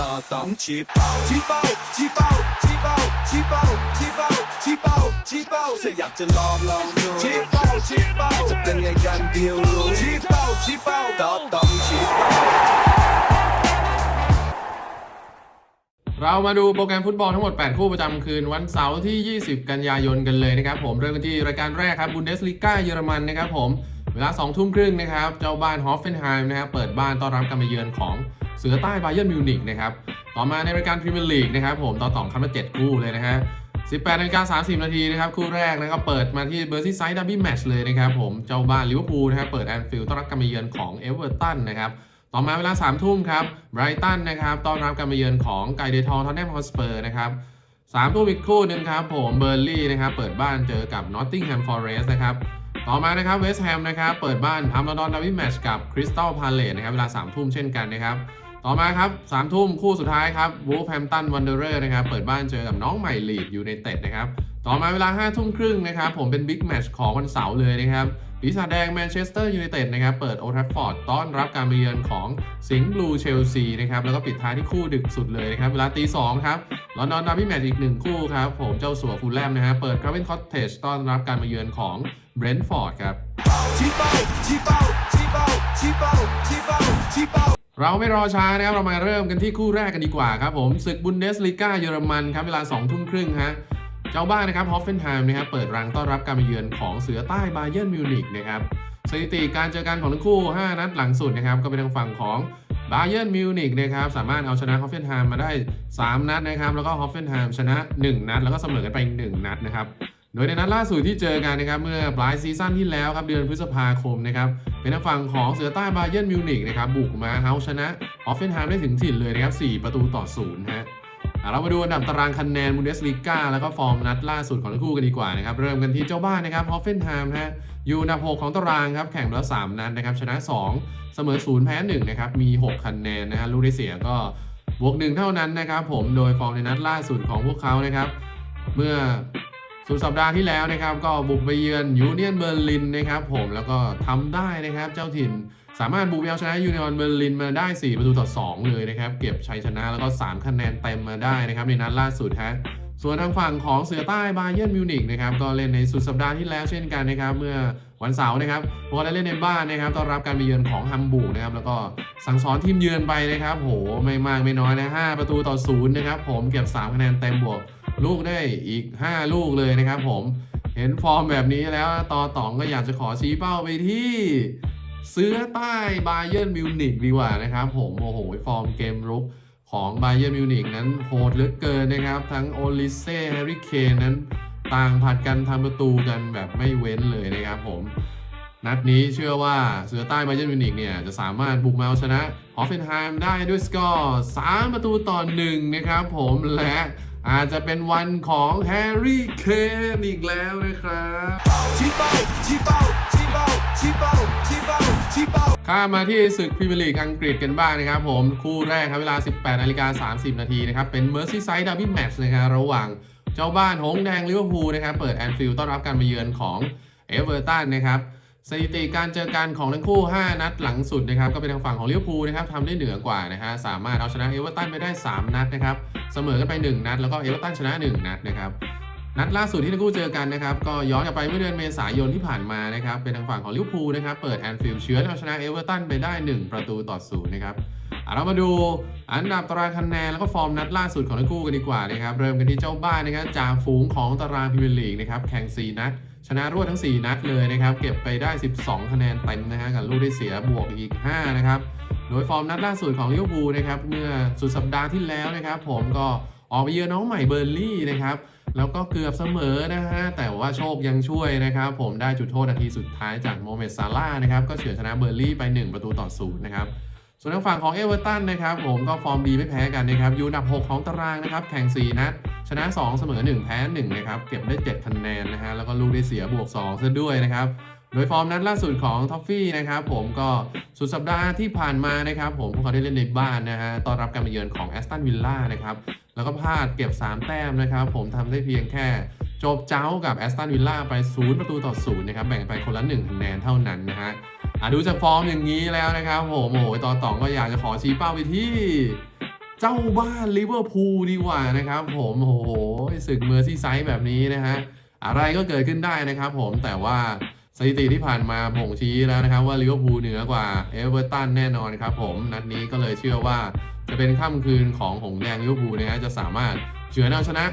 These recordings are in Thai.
ต่อต้องชี้เป้าชี้เป้าชี้เป้าชี้เป้าชี้เป้าชี้เป้าชี้เป้าชี้เป้าถ้าอยากจะลองลองดูชี้เป้าชี้เป้าจะเป็นไงกันเดียวรู้ชี้เป้าชี้เป้าต่อต้องชี้เป้าเรามาดูโปรแกรมฟุตบอลทั้งหมด 8 คู่ประจำคืนวันเสาร์ที่ 20 กันยายนกันเลยนะครับผมเริ่มกันที่รายการแรกครับบุนเดสลีกาเยอรมันนะครับผมเวลา2ทุ่มครึ่งนะครับเจ้าบ้านฮอฟเฟนไฮม์นะครับเปิดบ้านต้อนรับการมาเยือนของ เสือใต้ไบเยิร์มิวนิกนะครับต่อมาในรายการพรีเมียร์ลีกนะครับผมต่อต่องคำละ7คู่เลยนะฮะ18นาฬิกา30 นาทีนะครับคู่แรกนะครับเปิดมาที่เบอร์ซี่ไซด์ดับบี้แมช์เลยนะครับผมเจ้าบ้านลิเวอร์พูลนะครับเปิดแอนฟิลด์ต้อนรับการมาเยือนของเอเวอร์ตันนะครับต่อมาเวลา 3 ทุ่มครับไบรตันนะครับต้อนรับการมาเยือนของไกเดทองทอนแนมฮอสเปอร์นะครับสามทุ่มอีกคู่หนึ่งครับผมเบอร์ลี่นะครับเปิดบ้านเจอกับนอตติงแฮมฟอร์เรสต์นะครับต่อมานะครับเวสต์แฮมนะครับเปิดบ้านทำลอนดอนดาวิแมชกับคริสตัลพาเลตนะครับเวลา3ทุ่มเช่นกันนะครับ ต่อมาครับ3ทุ่มคู่สุดท้ายครับวูฟแฮมตันวันเดอร์นะครับ เปิดบ้านเจอกับน้องใหม่ลีดยูไนเต็ดนะครับ ต่อมาเวลา5ทุ่มครึ่งนะครับ ผมเป็นบิ๊กแมชของวันเสาร์เลยนะครับปีศาจแดงแมนเชสเตอร์ยูไนเต็ดนะครับ เปิดโอทัฟฟอร์ดต้อนรับการมาเยือนของสิงห์บลูเชลซีนะครับ แล้วก็ปิดท้ายที่คู่ดึกสุดเลยนะครับ เวลาตีสองครับลอนดอนดาร์บี้แมตช์อีกหนึ่งคู่ครับผมเจ้าสัวฟูลแลมนะฮะเปิดกราเวนคอตเทจต้อนรับการมาเยือนของเบรนท์ฟอร์ดครับชี้ เราไม่รอช้านะครับ เรามาเริ่มกันที่คู่แรกกันดีกว่าครับผมศึกบุนเดสลีกาเยอรมันครับ เวลา2ทุ่มครึ่งฮะ เจ้าบ้านนะครับฮอฟเฟนไฮม์นะครับเปิดรังต้อนรับการมาเยือนของเสือใต้บาเยิร์นมิวนิกนะครับสถิติการเจอกันของทั้งคู่ 5 นัดหลังสุดนะครับก็เป็นทางฝั่งของบาเยิร์นมิวนิกนะครับสามารถเอาชนะฮอฟเฟนไฮม์มาได้ 3 นัดนะครับแล้วก็ฮอฟเฟนไฮม์ชนะ 1 นัด แล้วก็เสมอกันไป 1 นัดนะครับ โดยในนัดล่าสุดที่เจอกันนะครับเมื่อปลายซีซั่นที่แล้วครับเดือนพฤษภาคมนะครับเป็นทางฝั่งของเสือใต้บาเยิร์นมิวนิกนะครับบุกมาเอาชนะออฟเฟนไฮม์ได้ถึงถิ่นเลยนะครับ4ประตูต่อศูนย์ฮะเรามาดูอันดับตารางคะแนนบุนเดสลีกาแล้วก็ฟอร์มนัดล่าสุดของทั้งคู่กันดีกว่านะครับเริ่มกันที่เจ้าบ้านนะครับฮอฟเฟนไฮม์ฮะอยู่อันดับ6ของตารางครับแข่งแล้ว3นัดนะครับชนะ 2 เสมอ0แพ้1นะครับมี 6 คะแนนนะฮะลูกได้เสียก็บวก1เท่านั้นนะครับผมโดยฟอร์มในนัดล่าสุดของพวกเขานะครับเมื่อ สุดสัปดาห์ที่แล้วนะครับ ก็บุกไปเยือนยูเนียนเบอร์ลินนะครับ ผมแล้วก็ทำได้นะครับเจ้าถิ่นสามารถบุกไปเอาชนะยูเนียนเบอร์ลินมาได้ 4 ประตูต่อ 2 เลยนะครับ เก็บชัยชนะแล้วก็ 3 คะแนนเต็มมาได้นะครับในนัดล่าสุดฮะ ส่วนทางฝั่งของเสือใต้บาเยิร์นมิวนิกนะครับก็เล่นในสุดสัปดาห์ที่แล้วเช่นกันนะครับเมื่อวันเสาร์นะครับพวกเขาได้เล่นในบ้านนะครับต้อนรับการไปเยือนของฮัมบูร์กนะครับแล้วก็สั่งสอนทีมเยือนไปนะครับโหไม่มากไม่น้อยนะ5ประตูต่อศูนย์นะครับผมเก็บ3คะแนนเต็มบวกลูกได้อีก 5 ลูกเลยนะครับผมเห็นฟอร์มแบบนี้แล้วต่อตองก็อยากจะขอชี้เป้าไปที่เสื้อใต้บาเยิร์นมิวนิกดีกว่านะครับผมโอ้โหฟอร์มเกมรุก ของไบเยิร์มิวนิกนั้นโหดเหลือเกินนะครับ ทั้งโอลิเซ่แฮร์รี่เคนนั้นต่างผัดกันทำประตูกันแบบไม่เว้นเลยนะครับผม นัดนี้เชื่อว่าเสือใต้ไบเยิร์มิวนิกเนี่ยจะสามารถบุกมาเอาชนะฮอฟเฟนไฮม์ได้ด้วยสกอร์ 3 ประตูต่อ1นะครับผมและอาจจะเป็นวันของแฮร์รี่เคนอีกแล้วนะครับชีเป้าชีเป้าชีเป้าชีเป้าชี้เป้าชี้เป้า ข้ามาที่ศึกพรีเมียร์ลีกอังกฤษกันบ้างนะครับผมคู่แรกครับเวลา 18นาฬิกา30 นาทีนะครับเป็น Merseyside Derby Match นะครับระหว่างเจ้าบ้านหงส์แดงลิเวอร์พูลนะครับเปิดแอนฟิลด์ต้อนรับการมาเยือนของเอเวอร์ตันนะครับสถิติการเจอกันของทั้งคู่ 5 นัดหลังสุดนะครับก็เป็นทางฝั่งของลิเวอร์พูลนะครับทำได้เหนือกว่านะฮะสามารถเอาชนะเอเวอร์ตันไปได้ 3 นัดนะครับเสมอกันไป 1 นัด แล้วก็เอเวอร์ตันชนะ 1 นัดนะครับ นัดล่าสุดที่ทั้งคู่เจอกันนะครับ ก็ย้อนกลับไปเมื่อเดือนเมษายนที่ผ่านมานะครับ เป็นทางฝั่งของลิเวอร์พูลนะครับ เปิดแอนฟิลด์เชื้อเอาชนะเอเวอร์ตันไปได้ 1 ประตูต่อศูนย์นะครับอะเรามาดูอันดับตารางคะแนนแล้วก็ฟอร์มนัดล่าสุดของทั้งคู่กันดีกว่านะครับ เริ่มกันที่เจ้าบ้านนะครับจ่าฝูงของตารางพรีเมียร์ลีกนะครับ แข่ง 4 นัด ชนะรวดทั้ง 4 นัดเลยนะครับ เก็บไปได้ 12 คะแนนเต็มนะฮะ กับลูกได้เสียบวกอีก 5 นะครับ โดยฟอร์มนัดล่าสุดของลิเวอร์พูลนะครับ เมื่อสุดสัปดาห์ที่แล้วนะครับ ผมก็ ออกไปเยือนน้องใหม่เบอร์ลี่นะครับแล้วก็เกือบเสมอนะฮะแต่ว่าโชคยังช่วยนะครับ ผมได้จุดโทษนาทีสุดท้ายจากโมเมดซาร่านะครับก็เฉือนชนะเบอร์ลี่ไป 1 ประตูต่อศูนย์นะครับส่วนทางฝั่งของเอเวอร์ตันนะครับผมก็ฟอร์มดีไม่แพ้กันนะครับอยู่อันดับ 6 ของตารางนะครับแข่ง 4 นัดชนะ 2 เสมอ 1 แพ้ 1 นะครับ เก็บได้ 7 คะแนนนะฮะแล้วก็ลูกได้เสียบวก2ซะด้วยนะครับ ดยฟอร์มนัดล่าสุดของท็อฟฟี่นะครับผมก็สุดสัปดาห์ที่ผ่านมานะครับผมพวกเขาได้เล่นในบ้านนะฮะต้อนรับการมาเยือนของแอสตันวิลล่านะครับแล้วก็พลาดเก็บ 3 แต้มนะครับผมทำได้เพียงแค่จบเจ้ากับแอสตันวิลล่าไป 0 ประตูต่อ0นะครับแบ่งไปคนละ1คะแนนเท่านั้นนะฮะอะดูจากฟอร์มอย่างนี้แล้วนะครับผมโอ้โหต่อต่องก็อยากจะขอชี้เป้าไปที่เจ้าบ้านลิเวอร์พูลดีกว่านะครับผมโอ้โหศึกเมอร์ซี่ไซด์แบบนี้นะฮะอะไรก็เกิดขึ้นได้นะครับผมแต่ว่า สถิติที่ผ่านมาผงชี้แล้วนะครับ ว่าลิเวอร์พูลเหนือกว่าเอเวอร์ตันแน่นอนครับผมนัดนี้ก็เลยเชื่อว่าจะเป็นค่ำคืนของหงแดงลิเวอร์พูลนะฮะจะสามารถเฉือนเอาชนะ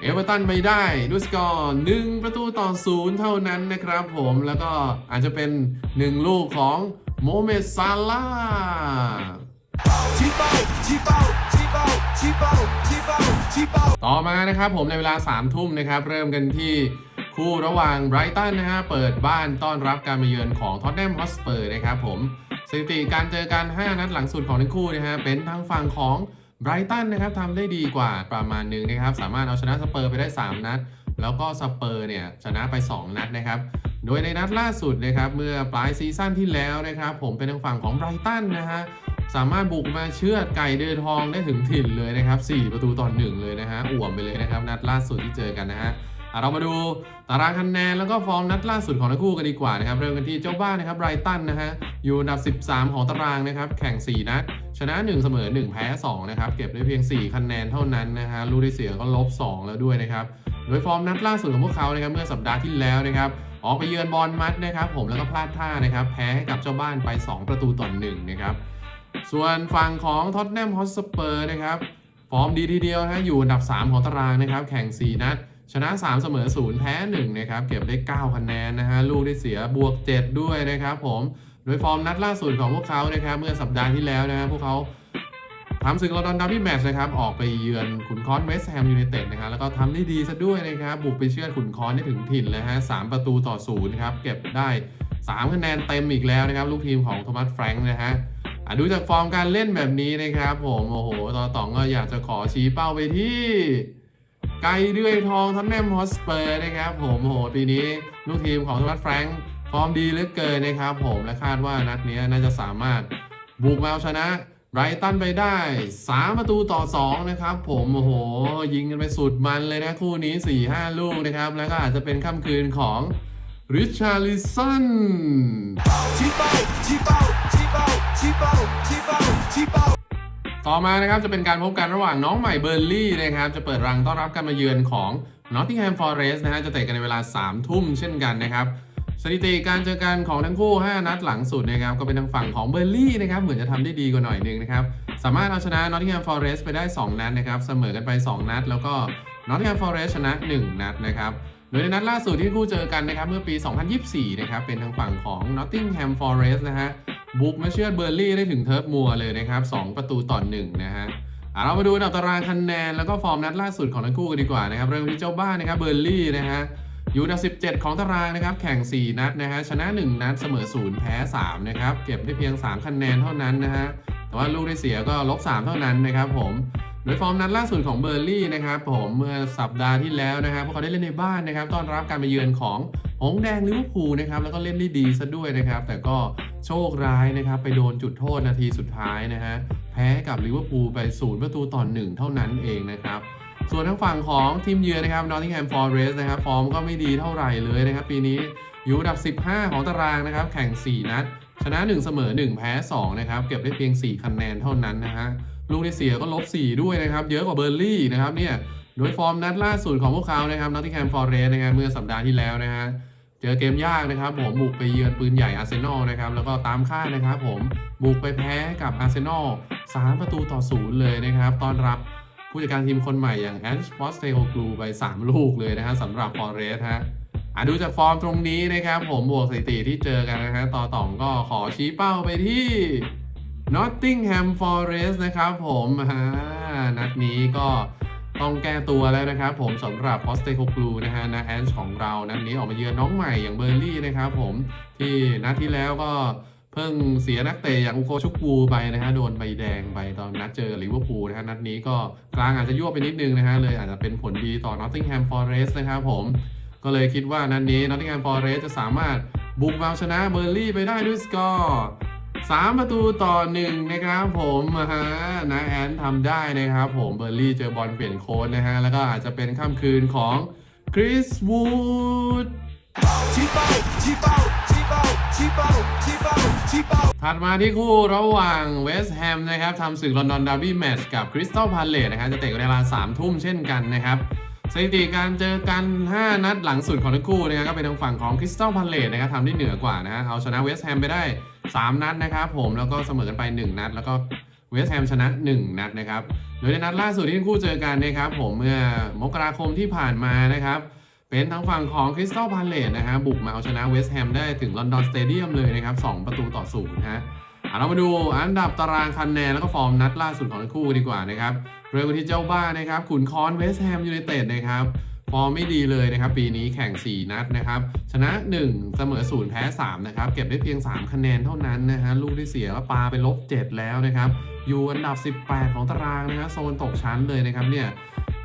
เอเวอร์ตันไปได้ด้วยสกอร์หนึ่งประตูต่อศูนย์เท่านั้นนะครับผมแล้วก็อาจจะเป็นหนึ่งลูกของโมเมสซาลาต่อมานะครับผมในเวลา3ามทุ่มนะครับ เริ่มกันที่ คู่ระหว่างไบรตันนะฮะเปิดบ้านต้อนรับการมาเยือนของท็อตแนมฮอสเปอร์นะครับผมสถิติการเจอกัน 5 นัดหลังสุดของทั้งคู่นะฮะเป็นทางฝั่งของไบรตันนะครับทำได้ดีกว่าประมาณหนึงนะครับ สามารถเอาชนะสเปอร์ไปได้ 3 นัด แล้วก็สเปอร์เนี่ยชนะไป 2 นัดนะครับ โดยในนัดล่าสุดนะครับเมื่อปลายซีซั่นที่แล้วนะครับ ผมเป็นทางฝั่งของไบรตันนะฮะสามารถบุกมาเชือดไก่เดือทองได้ถึงถิ่นเลยนะครับ 4 ประตูต่อหนึ่งเลยนะฮะอ่วมไปเลยนะครับ นัดล่าสุดที่เจอกันนะฮะ เรามาดูตารางคะแนนแล้วก็ฟอร์มนัดล่าสุดของทั้งคู่กันดีกว่านะครับเริ่มกันที่เจ้าบ้านนะครับไรตันนะฮะอยู่อันดับ 13 ของตารางนะครับ แข่ง 4 นัด ชนะ 1 เสมอ 1 แพ้ 2 นะครับ เก็บได้เพียง 4 คะแนนเท่านั้นนะฮะลูกที่เสียก็ลบ 2 แล้วด้วยนะครับ โดยฟอร์มนัดล่าสุดของพวกเขานะครับเมื่อสัปดาห์ที่แล้วนะครับออกไปเยือนบอลมัดนะครับผมแล้วก็พลาดท่านะครับ แพ้ให้กับเจ้าบ้านไป 2 ประตูต่อหนึ่งนะครับส่วนฝั่งของท็อตแนมฮอตสเปอร์นะครับฟอร์มดีทีเดียวนะฮะอยู่อันดับ 3 ของตารางนะครับแข่ง 4 นัด ชนะ 3 เสมอ 0 แพ้ 1 นะครับ เก็บได้ 9 คะแนนนะฮะ ลูกได้เสียบวก 7 ด้วยนะครับผม โดยฟอร์มนัดล่าสุดของพวกเขานะครับ เมื่อสัปดาห์ที่แล้วนะฮะพวกเขาทำศึกลอนดอนดับบี้แมตช์นะครับ ออกไปเยือนขุนคอนเวสต์แฮมยูไนเต็ดนะครับ แล้วก็ทำได้ดีซะด้วยนะครับ บุกไปเชื่อขุนคอนได้ถึงถิ่นเลยฮะสามประตูต่อศูนย์ครับ เก็บได้ 3 คะแนนเต็มอีกแล้วนะครับ ลูกทีมของโทมัสแฟรงค์นะฮะดูจากฟอร์มการเล่นแบบนี้นะครับผม โอ้โห ต่อต่องก็อยากจะขอชี้เป้าไปที่ ไกลด้วยทองทั้งแมมฮอสเปอร์นะครับผมโหปีนี้ลูกทีมของทวัตแฟรงค์ฟอร์มดีเหลือเกินนะครับผมและคาดว่านัดนี้น่าจะสามารถบุกมาเอาชนะไรตันไปได้ 3 ประตูต่อ 2 นะครับ ผมโอ้โห ยิงกันไปสุดมันเลยนะ คู่นี้ 4-5 ลูกนะครับ แล้วก็อาจจะเป็นค่ำคืนของริชาร์ลิสันชี้เป้าชี้เป้า ต่อมานะครับจะเป็นการพบกันระหว่างน้องใหม่เบอร์ลี่นะครับจะเปิดรังต้อนรับการมาเยือนของ Nottingham Forest นะฮะจะเตะกันในเวลา 3 ทุ่มเช่นกันนะครับสถิติการเจอกันของทั้งคู่ 5 นัดหลังสุดนะครับก็เป็นทางฝั่งของเบอร์ลี่นะครับเหมือนจะทำได้ดีกว่าหน่อยนึงนะครับสามารถเอาชนะ Nottingham Forest ไปได้ 2 นัดนะครับเสมอกันไป 2 นัด แล้วก็ Nottingham Forest ชนะ 1 นัดนะครับโดยในนัดล่าสุดที่คู่เจอกันนะครับเมื่อปี 2024 นะครับเป็นทางฝั่งของ Nottingham Forest นะฮะ บุกมาเชือดเบอร์ลี่ได้ถึงเทิร์ฟมัวเลยนะครับ 2 ประตูต่อหนึ่งนะฮะอะเรามาดูอันดับตารางคะแนนแล้วก็ฟอร์มนัดล่าสุดของทั้งคู่กันดีกว่านะครับ เริ่มที่เจ้าบ้านนะครับเบอร์ลี่นะฮะอยู่อันดับ 17 ของตารางนะครับ แข่ง 4 นัดนะฮะชนะ 1 นัดเสมอ 0 แพ้ 3 นะครับ เก็บได้เพียง 3 คะแนนเท่านั้นนะฮะแต่ว่าลูกได้เสียก็ลบ 3 เท่านั้นนะครับผม โดยฟอร์มนัดล่าสุดของเบอร์ลี่นะครับผมเมื่อสัปดาห์ที่แล้วนะครับพวกเขาได้เล่นในบ้านนะครับต้อนรับการมาเยือนของหงแดงลิเวอร์พูลนะครับแล้วก็เล่นได้ดีซะด้วยนะครับ แต่ก็โชคร้ายนะครับ ไปโดนจุดโทษนาทีสุดท้ายนะฮะแพ้กับลิเวอร์พูลไปศูนย์ประตูต่อหนึ่งเท่านั้นเองนะครับส่วนทางฝั่งของทีมเยือนนะครับ Nottingham Forest นะครับฟอร์มก็ไม่ดีเท่าไหร่เลยนะครับ ปีนี้อยู่อันดับ 15 ของตารางนะครับ แข่ง 4 นัด ชนะ 1 เสมอ 1 แพ้ 2 นะครับ เก็บได้เพียง 4 คะแนนเท่านั้นนะฮะ ลูกที่เสียก็ลบ 4 ด้วยนะครับ เยอะกว่าเบอร์ลี่นะครับเนี่ยโดยฟอร์มนัดล่าสุดของพวกเขานะครับ Nottingham Forest นะครับเมื่อสัปดาห์ที่แล้วนะฮะเจอเกมยากนะครับผมบุกไปเยือนปืนใหญ่อาร์เซนอลนะครับแล้วก็ตามคาดนะครับผมบุกไปแพ้กับอาร์เซนอล3ประตูต่อศูนย์เลยนะครับตอนรับผู้จัดการทีมคนใหม่อย่างแอนสปอสเตโอกลูไป 3 ลูกเลยนะฮะสำหรับฟอร์เรสฮะอะดูจากฟอร์มตรงนี้นะครับผมบวกสถิติที่เจอกันนะฮะต่อต่องก็ขอชี้เป้าไปที่ Nottingham Forest นะครับผมนัดนี้ก็ต้องแก้ตัวแล้วนะครับผมสำหรับพอสเตโคกลูนะฮะนะแอนช์ของเรานัดนี้ออกมาเยือนน้องใหม่อย่างเบอร์ลี่นะครับผมที่นัดที่แล้วก็เพิ่งเสียนักเตะอย่างอุโกชุกูไปนะฮะโดนใบแดงไปตอนนัดเจอลิเวอร์พูลนะฮะนัดนี้ก็กลางอาจจะยั่วไปนิดนึงนะฮะเลยอาจจะเป็นผลดีต่อ Nottingham Forest นะครับผมก็เลยคิดว่านัดนี้ Nottingham Forest จะสามารถบุกเอาชนะเบอร์ลี่ไปได้ด้วยสกอร์ สามประตูต่อหนึ่งนะครับผมฮะนะแอนทำได้นะครับผมเบอร์ลี่เจอบอลเปลี่ยนโค้ดนะฮะ แล้วก็อาจจะเป็นค่ำคืนของคริสวูดถัดมาที่คู่ระหว่างเวสต์แฮมนะครับทำศึกลอนดอนดาร์บี้แมตช์กับคริสตัลพาเลตนะครับจะเตะเวลา3ทุ่มเช่นกันนะครับสถิติการเจอกัน 5 นัดหลังสุดของทั้งคู่นะครับก็เป็นทางฝั่งของคริสตัลพาเลตนะครับทำได้เหนือกว่านะฮะเอาชนะเวสต์แฮมไปได้ 3 นัดนะครับผมแล้วก็เสมอกันไป 1 นัด แล้วก็เวสต์แฮมชนะ 1 นัดนะครับโดยในนัดล่าสุดที่ทั้งคู่เจอกันนะครับผมเมื่อมกราคมที่ผ่านมานะครับเป็นทางฝั่งของคริสตัลพาเลตนะฮะบุกมาเอาชนะเวสต์แฮมได้ถึงลอนดอนสเตเดียมเลยนะครับ2ประตูต่อศูนย์ฮะเรามาดูอันดับตารางคะแนนแล้วก็ฟอร์มนัดล่าสุดของทั้งคู่ดีกว่านะครับเริ่มที่เจ้าบ้านนะครับขุนค้อนเวสต์แฮมยูไนเต็ดนะครับ ฟอร์มไม่ดีเลยนะครับ ปีนี้แข่ง 4 นัดนะครับ ชนะ 1 เสมอ0แพ้3นะครับ เก็บได้เพียง 3 คะแนนเท่านั้นนะฮะลูกที่เสียก็ปาไปลบ 7 แล้วนะครับ อยู่อันดับ 18 ของตารางนะฮะโซนตกชั้นเลยนะครับเนี่ย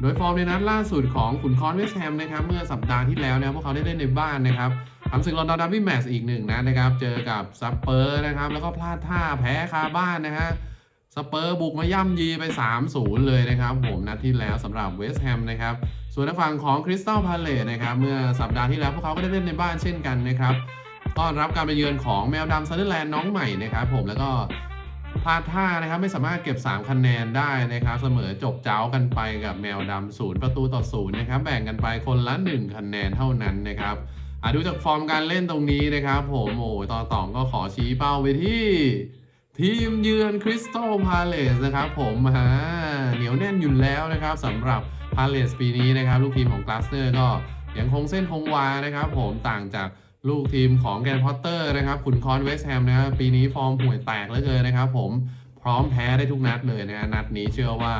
โดยฟอร์มในนัดล่าสุดของขุนคอนเวสแฮมนะครับเมื่อสัปดาห์ที่แล้วนะพวกเขาได้เล่นในบ้านนะครับทำศึกลอนดอนดาร์บี้แมตช์อีกหนึ่งนัดนะครับ เจอกับซัปเปอร์นะครับแล้วก็พลาดท่าแพ้คาบ้านนะฮะ สเปอร์บุกมาย่ำยีไป 3-0 เลยนะครับผมนัดที่แล้วสำหรับเวสต์แฮมนะครับ ส่วนทางฝั่งของคริสตัลพาเลตนะครับ เมื่อสัปดาห์ที่แล้วพวกเขาก็ได้เล่นในบ้านเช่นกันนะครับต้อนรับการไปเยือนของแมวดำซันเดอร์แลนด์น้องใหม่นะครับผมแล้วก็พลาดท่านะครับไม่สามารถเก็บ 3 คะแนนได้นะครับ เสมอจบเจ้ากันไปกับแมวดำศูนย์ประตูต่อศูนย์นะครับแบ่งกันไปคนละ 1 คะแนนเท่านั้นนะครับอะดูจากฟอร์มการเล่นตรงนี้นะครับ ผมโอ้ยต่อต่องก็ขอชี้เป้าไปที่ ทีมเยือนคริสตัลพาเลสนะครับผมฮะเหนียวแน่นอยู่แล้วนะครับสำหรับพาเลสปีนี้นะครับ ลูกทีมของกลาสเนอร์ก็ยังคงเส้นคงวานะครับ ผมต่างจากลูกทีมของแกรนพอตเตอร์นะครับขุนคอนเวสแฮมนะครับปีนี้ฟอร์มห่วยแตกเหลือเกินนะครับ ผมพร้อมแพ้ได้ทุกนัดเลยนะนัดนี้เชื่อว่า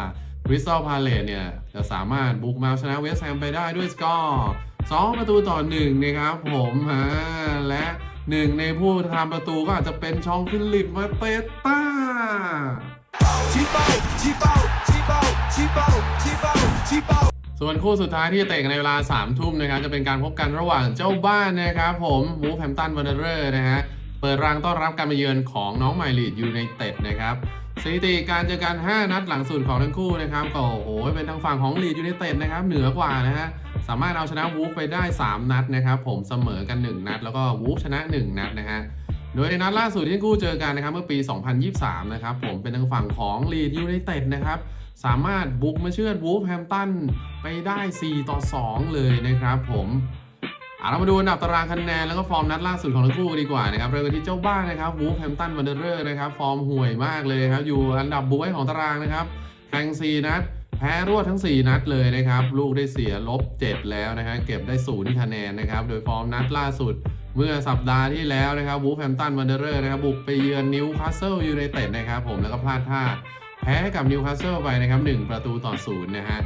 คริสตัลพาเลตเนี่ยจะสามารถบุกมาชนะเวสแฮมไปได้ด้วยสกอร์2ประตูต่อ1นะครับผมฮะและ หนึ่งในผู้ทำประตูก็อาจจะเป็นชองฟิลิปมาเตต้าชี้เป้าชี้เป้าชี้เป้าชี้เป้าชี้เป้าชี้เป้าส่วนคู่สุดท้ายที่จะเตะในเวลา3ามทุ่มนะครับ จะเป็นการพบกันระหว่างเจ้าบ้านนะครับผมวูฟแฮมตันวันเดอร์นะฮะเปิดรางต้อนรับการมาเยือนของน้องไมลีดยูไนเต็ดนะครับสถิติการเจอกัน 5 นัดหลังสุดของทั้งคู่นะครับก็โอ้โหเป็นทางฝั่งของลีดยูไนเต็ดนะครับเหนือกว่านะฮะ สามารถเอาชนะวูฟไปได้ 3 นัดนะครับ ผมเสมอกัน 1 นัด แล้วก็วูฟชนะ 1 นัดนะฮะโดยในนัดล่าสุดที่ทั้เจอกันนะครับเมื่อปี 2023 นะครับผมเป็นทางฝั่งของลีดยูไนเต็ดนะครับ สามารถบุกมาเชือดวูฟแฮมตันไปได้ 4 ต่อ 2 เลยนะครับผมอะเรามาดูอันดับตารางคะแนนแล้วก็ฟอร์มนัดล่าสุดของทั้งคู่ดีกว่านะครับเริ่มกันที่เจ้าบ้านนะครับวูฟแฮมตันวันเดอร์เรอร์นะครับฟอร์มห่วยมากเลยครับอยู่อันดับบวยของตารางนะครับแข่ง4นัด แพ้รวดทั้ง 4 นัดเลยนะครับ ลูกได้เสียลบ 7 แล้วนะฮะเก็บได้0คะแนนนะครับ โดยฟอร์มนัดล่าสุดเมื่อสัปดาห์ที่แล้วนะครับวูฟแฮมตันวันเดอร์นะครับบุกไปเยือนนิวคาสเซิลยูไนเต็ดนะครับผมแล้วก็พลาดท่าแพ้กับนิวคาสเซิลไปนะครับ 1 ประตูต่อศูนย์นะฮะ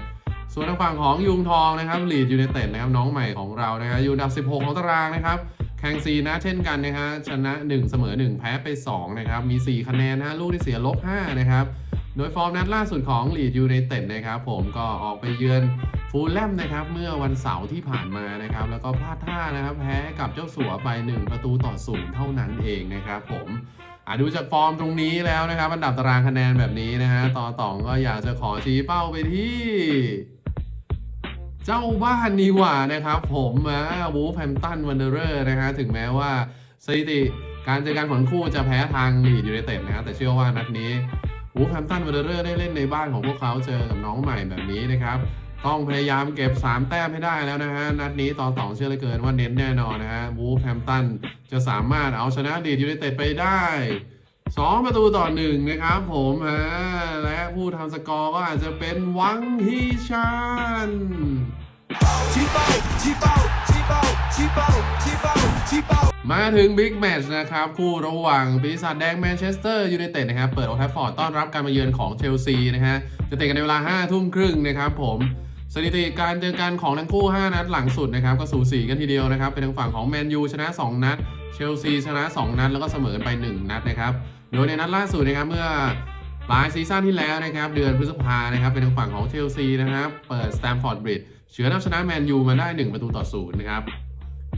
ส่วนทางฝั่งของยุงทองนะครับลีดยูไนเต็ดนะครับน้องใหม่ของเรานะครับอยู่อันดับ 16 ของตารางนะครับแข่ง4นัดเช่นกันนะฮะชนะ 1 เสมอ 1 แพ้ไป2นะครับมี 4 คะแนนนะฮะลูกที่เสียลบ5นะครับ โดยฟอร์มนัดล่าสุดของลีดยูไนเต็ดนะครับผมก็ออกไปเยือนฟูลแลมนะครับเมื่อวันเสาร์ที่ผ่านมานะครับแล้วก็พลาดท่านะครับแพ้กับเจ้าสัวไป 1 ประตูต่อศูนย์เท่านั้นเองนะครับผมอะดูจากฟอร์มตรงนี้แล้วนะครับอันดับตารางคะแนนแบบนี้นะฮะต่อต่องก็อยากจะขอชี้เป้าไปที่ เจ้าบ้านดีกว่านะครับ ผมนะวูฟแฮมตันวันเดอร์นะฮะถึงแม้ว่าสถิติการเจอกันของคู่จะแพ้ทางลีดยูไนเต็ดนะฮะแต่เชื่อว่านัดนี้ วูแฮมตันวันเดอร์ได้เล่นในบ้านของพวกเขาเจอกับน้องใหม่แบบนี้นะครับต้องพยายามเก็บ 3 แต้มให้ได้แล้วนะฮะ นัดนี้ต่อต่องเชื่อเลือเกินว่าเน้นแน่นอนนะฮะวูฟแฮมตันจะสามารถเอาชนะลีดยูไนเต็ดไปได้ 2 ประตูต่อหนึ่งนะครับผมฮะและผู้ทำสกอร์ก็อาจจะเป็นวังฮีชันชี้เป้าชี้เป้า มาถึงบิ๊กแมตช์นะครับ คู่ระหว่างปีศาจแดงแมนเชสเตอร์ยูไนเต็ดนะครับ เปิดโอลด์แทฟฟอร์ดต้อนรับการมาเยือนของเชลซีนะฮะ จะเตะกันในเวลา 5 ทุ่มครึ่งนะครับผมสถิติการเจอกันของทั้งคู่ 5 นัดหลังสุดนะครับ ก็สูสีกันทีเดียวนะครับ เป็นทางฝั่งของแมนยูชนะ 2 นัด เชลซีชนะ 2 นัด แล้วก็เสมอกันไป 1 นัดนะครับ โดยในนัดล่าสุดนะครับเมื่อปลายซีซั่นที่แล้วนะครับ เดือนพฤษภานะครับ เป็นทางฝั่งของเชลซีนะครับ เปิดสแตมฟอร์ดบริดจ์ เฉือนเอาชนะแมนยูมาได้ 1 ประตูต่อศูนย์นะครับ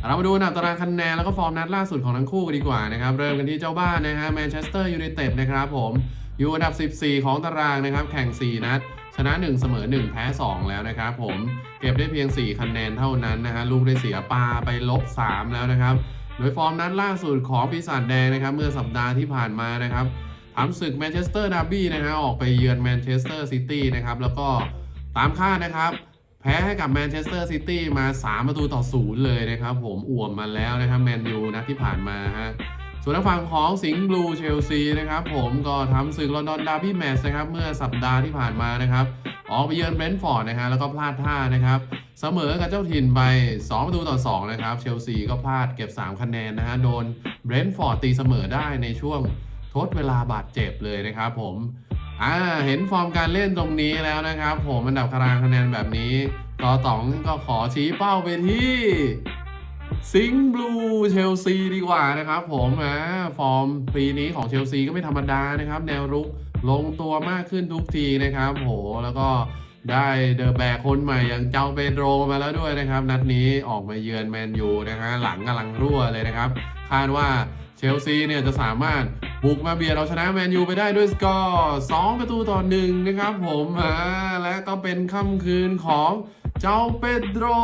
เรามาดูนดับตารางคะแนนแล้วก็ฟอร์มนัดล่าสุดของทั้งคู่ดีกว่านะครับ เริ่มกันที่เจ้าบ้านนะฮะแมนเชสเตอร์ยูไนเต็ดนะครับผมอยู่อันดับ 14 ของตารางนะครับ แข่ง 4 นัด ชนะ 1 เสมอ 1 แพ้ 2 แล้วนะครับผม เก็บได้เพียง 4 คะแนนเท่านั้นนะฮะลูกได้เสียปลาไปลบ 3 แล้วนะครับ โดยฟอร์มนัดล่าสุดของปีศาจแดงนะครับ เมื่อสัปดาห์ที่ผ่านมานะครับทำศึกแมนเชสเตอร์ดาร์บี้นะฮะออกไปเยือนแมนเชสเตอร์ซิตี้นะครับแล้วก็ตามคาดนะครับ พ้ให้กับแมนเชสเตอร์ซิตี้มา 3 ประตูต่อศูนย์เลยนะครับ ผมอ่วมมาแล้วนะครับแมนยูนัดที่ผ่านมาฮะส่วนทางฝั่งของสิงห์บลูเชลซีนะครับผมก็ทำศึกลอนดอนดาร์บี้แมตช์นะครับเมื่อสัปดาห์ที่ผ่านมานะครับ ออกไปเยือนเบรนท์ฟอร์ดนะฮะแล้วก็พลาดท่านะครับเสมอกับเจ้าถิ่นไป 2 ประตูต่อ 2 นะครับ เชลซีก็พลาดเก็บ 3 คะแนนนะฮะโดนเบรนท์ฟอร์ดตีเสมอได้ในช่วงทดเวลาบาดเจ็บเลยนะครับผม อ่าเห็นฟอร์มการเล่นตรงนี้แล้วนะครับ ผมอันดับคารางคะแนนแบบนี้ต่อต๋องก็ขอชี้เป้าไปที่สิงห์บลูเชลซีดีกว่านะครับ ผมอ่าฟอร์มปีนี้ของเชลซีก็ไม่ธรรมดานะครับ แนวรุกลงตัวมากขึ้นทุกทีนะครับโหแล้วก็ได้เดอะแบกคนใหม่อย่างเจ้าเปโดรมาแล้วด้วยนะครับ นัดนี้ออกมาเยือนแมนยูนะฮะหลังกำลังรั่วเลยนะครับ คาดว่าเชลซีเนี่ยจะสามารถบุกมาเบียดเอาชนะแมนยูไปได้ด้วยสกอร์2ประตูต่อหนึ่งนะครับผมอ่และก็เป็นค่ำคืนของเจ้าเปโด้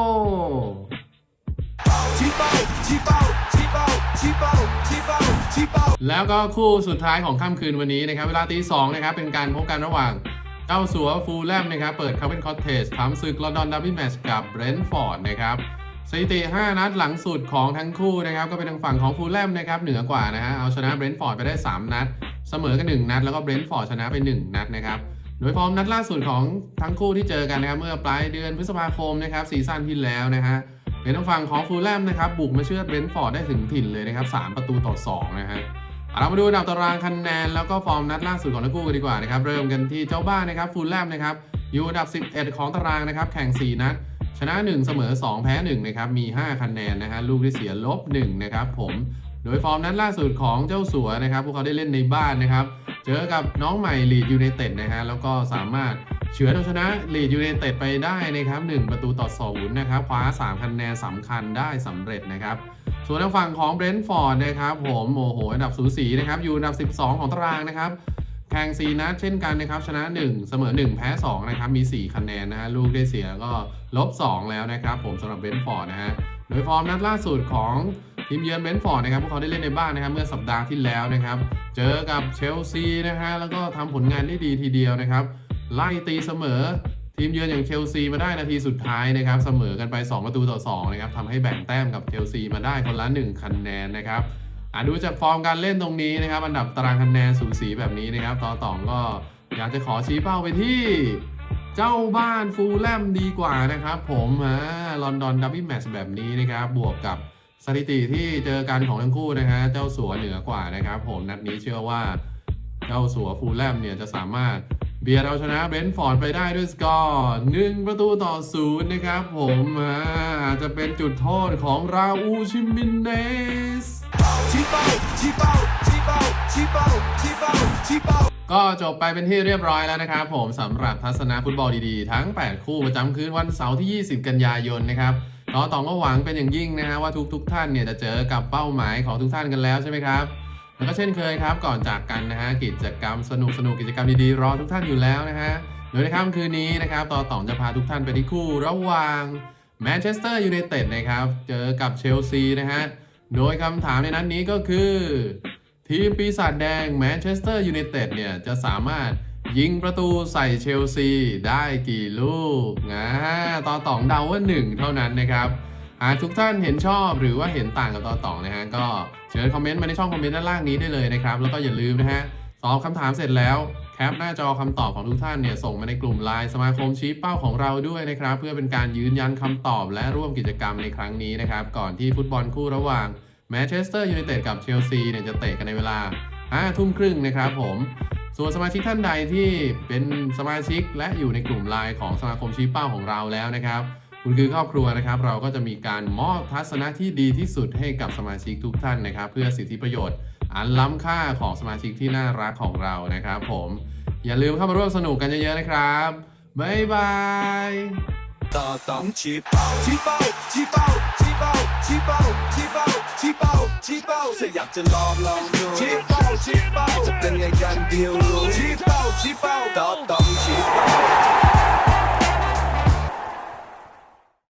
แล้วก็คู่สุดท้ายของค่ำคืนวันนี้นะครับ เวลาตีสองนะครับเป็นการพบกันระหว่างเจ้าสัวฟูลแลมนะครับ เปิดคาร์เบนคอตเทสทำศึกลอนดอนดับบี้แมชกับเบรนท์ฟอร์ดนะครับ สถิติ 5 นัดหลังสุดของทั้งคู่นะครับ ก็เป็นทางฝั่งของฟูลแลมนะครับเหนือกว่านะฮะเอาชนะเบรนท์ฟอร์ดไปได้ 3 นัด เสมอกัน 1 นัด แล้วก็เบรนท์ฟอร์ดชนะไป 1 นัดนะครับโดยฟอร์มนัดล่าสุดของทั้งคู่ที่เจอกันนะครับเมื่อปลายเดือนพฤษภาคมนะครับซีซั่นที่แล้วนะฮะเป็นทางฝั่งของฟูลแลมนะครับบุกมาเชือดเบรนท์ฟอร์ดได้ถึงถิ่นเลยนะครับสามประตูต่อสองนะฮะเอาเรามาดูอันดับตารางคะแนนแล้วก็ฟอร์มนัดล่าสุดของทั้งคู่กันดีกว่านะครับเริ่มกันที่เจ้าบ้านนะครับฟูลแลมนะครับอยู่อันดับ 11 ของตารางนะครับแข่ง 4 นัด ชนะ 1 เสมอ 2 แพ้ 1 นะครับ มี 5 คะแนนนะฮะลูกที่เสียลบ 1 นะครับผมโดยฟอร์มนัดล่าสุดของเจ้าสัวนะครับ พวกเขาได้เล่นในบ้านนะครับ เจอกับน้องใหม่ลีดยูไนเต็ดนะฮะแล้วก็สามารถเฉือนเอาชนะลีดยูไนเต็ดไปได้นะครับ 1 ประตูต่อ0นะครับคว้า 3 คะแนนสำคัญได้สำเร็จนะครับส่วนทางฝั่งของเบรนท์ฟอร์ดนะครับผมโอ้โหอันดับสูสีนะครับอยู่อันดับ 12 ของตารางนะครับ แข่ง4นัดเช่นกันนะครับ ชนะ 1 เสมอ 1 แพ้ 2 นะครับ มี 4 คะแนนนะฮะลูกได้เสียก็ลบ 2 แล้วนะครับ ผมสำหรับเบนฟอร์ดนะฮะโดยฟอร์มนัดล่าสุดของทีมเยือนเบนฟอร์ดนะครับพวกเขาได้เล่นในบ้านนะครับ เมื่อสัปดาห์ที่แล้วนะครับ เจอกับเชลซีนะฮะแล้วก็ทำผลงานได้ดีทีเดียวนะครับ ไล่ตีเสมอทีมเยือนอย่างเชลซีมาได้นาทีสุดท้ายนะครับ เสมอกันไป 2 ประตูต่อ2นะครับทำให้แบ่งแต้มกับเชลซีมาได้คนละ 1 คะแนนนะครับ อะดูจากฟอร์มการเล่นตรงนี้นะครับ อันดับตารางคะแนนสูสีแบบนี้นะครับ ต่อต่องก็อยากจะขอชี้เป้าไปที่ เจ้าบ้านฟูลแลมดีกว่านะครับ ผมอ่าลอนดอนดับบิ e แมตช์แบบนี้นะครับ บวกกับสถิติที่เจอกันของทั้งคู่นะฮะเจ้าสัวเหนือกว่านะครับ ผมนัดนี้เชื่อว่า เจ้าสัวฟูลแลมเนี่ยจะสามารถเบียดเอาชนะเบรนท์ฟอร์ดไปได้ด้วยสกอร์หนึ่งประตูต่อศูนย์นะครับ ผมอาจจะเป็นจุดโทษของราอูชิมินเนส ก็จบไปเป็นที่เรียบร้อยแล้วนะครับผมสำหรับทัศนะฟุตบอลดีๆ ทั้ง 8 คู่ประจำคืนวันเสาร์ที่ 20 กันยายนนะครับก็ต้องก็หวังเป็นอย่างยิ่งนะฮะว่าทุกๆทท่านเนี่ยจะเจอกับเป้าหมายของทุกท่านกันแล้วใช่ไหมครับแล้วก็เช่นเคยครับก่อนจากกันนะฮะกิจกรรมสนุกสนุกกิจกรรมดีๆรอทุกท่านอยู่แล้วนะฮะโดยในค่ำคืนนี้นะครับต่อต่องจะพาทุกท่านไปที่คู่ระหว่างแมนเชสเตอร์ยูไนเต็ดนะครับเจอกับเชลซีนะฮะ โดยคำถามในนั้นนี้ก็คือ ทีมปีศาจแดงแมนเชสเตอร์ยูไนเต็ดเนี่ย จะสามารถยิงประตูใส่เชลซีได้กี่ลูกนะต่อตองเดาว่า 1 เท่านั้นนะครับ หากทุกท่านเห็นชอบหรือว่าเห็นต่างกับต่อตองนะฮะ ก็เชิญคอมเมนต์มาในช่องคอมเมนต์ด้านล่างนี้ได้เลยนะครับ แล้วก็อย่าลืมนะฮะตอบคำถามเสร็จแล้ว ปหน้าจอคำตอบของทุกท่านเนี่ยส่งมาในกลุ่มไลน์สมาคมชี้เป้าของเราด้วยนะครับ เพื่อเป็นการยืนยันคำตอบและร่วมกิจกรรมในครั้งนี้นะครับ ก่อนที่ฟุตบอลคู่ระหว่างแมนเชสเตอร์ยูไนเต็ดกับเชลซีเนี่ยจะเตะกันในเวลา5ทุ่มครึ่งนะครับผมส่วนสมาชิกท่านใดที่เป็นสมาชิกและอยู่ในกลุ่มไลน์ของสมาคมชี้เป้าของเราแล้วนะครับ คุณคือครอบครัวนะครับ เราก็จะมีการมอบทัศนะที่ดีที่สุดให้กับสมาชิกทุกท่านนะครับ เพื่อสิทธิประโยชน์ อันล้ำค่าของสมาชิกที่น่ารักของเรานะครับ ผมอย่าลืมเข้ามาร่วมสนุกกันเยอะๆนะครับบ๊ายบายต่อต้องชีเป้าชีเป้าชีเป้าชีเป้าชีเป้าชีเป้าชีเป้าชีเป้าถ้อยากจะลองลองดูชีเป้าชีเป้าจะเป็นไงกันเดียวรู้ชีเป้าชีเป้าต่อต้องชีเป้า